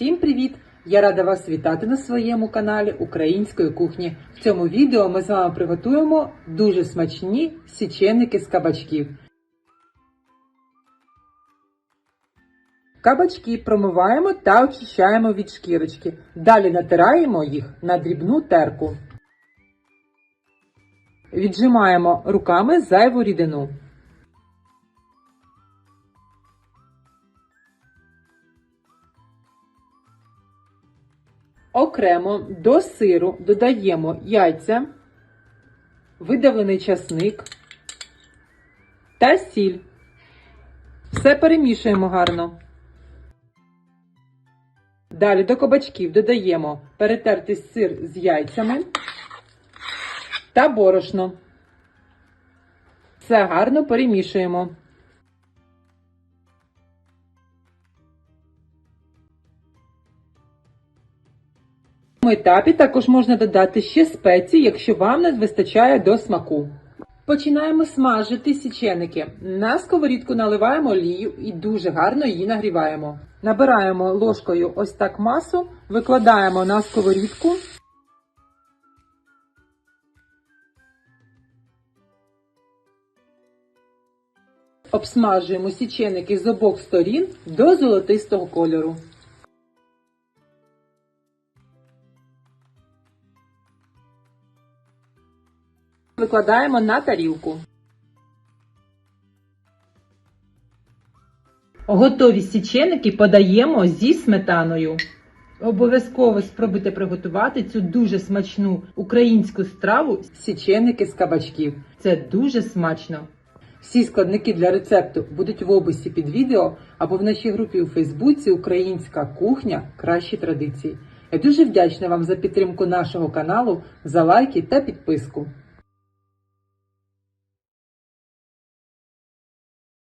Всім привіт! Я рада вас вітати на своєму каналі Української кухні. В цьому відео ми з вами приготуємо дуже смачні січеники з кабачків. Кабачки промиваємо та очищаємо від шкірочки. Далі натираємо їх на дрібну терку. Віджимаємо руками зайву рідину. Окремо до сиру додаємо яйця, видавлений часник та сіль. Все перемішуємо гарно. Далі до кабачків додаємо перетертий сир з яйцями та борошно. Все гарно перемішуємо. Цьому етапі також можна додати ще спеції, якщо вам не вистачає до смаку. Починаємо смажити січеники. На сковорідку наливаємо олію і дуже гарно її нагріваємо. Набираємо ложкою ось так масу, викладаємо на сковорідку. Обсмажуємо січеники з обох сторін до золотистого кольору. Викладаємо на тарілку. Готові січеники подаємо зі сметаною. Обов'язково спробуйте приготувати цю дуже смачну українську страву січеники з кабачків. Це дуже смачно. Всі складники для рецепту будуть в описі під відео або в нашій групі у Фейсбуці Українська кухня Кращі традиції. Я дуже вдячна вам за підтримку нашого каналу, за лайки та підписку.